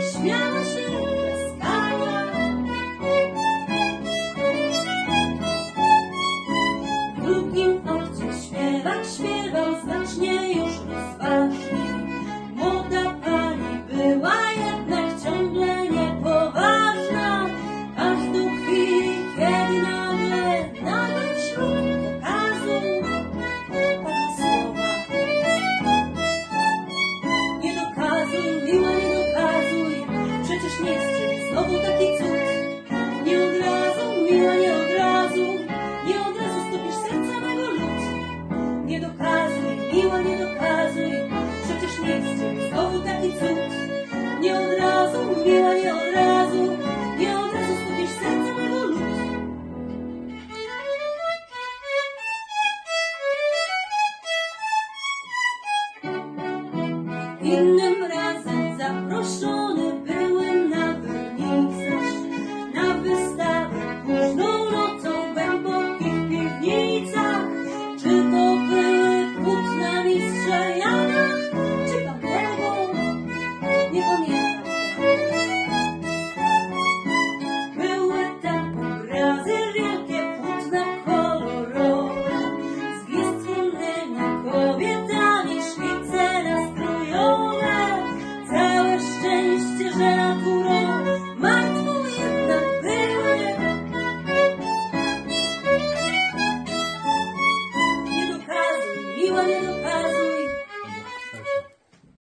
śmiało. Znowu taki cud, nie od razu, miła nie od razu, nie od razu stopisz serca mego lud. Nie dokazuj, miła nie dokazuj, przecież nie jest znowu taki cud. Nie od razu, miła nie od razu, nie od razu stopisz serca mego lud. Innym razem zaproszą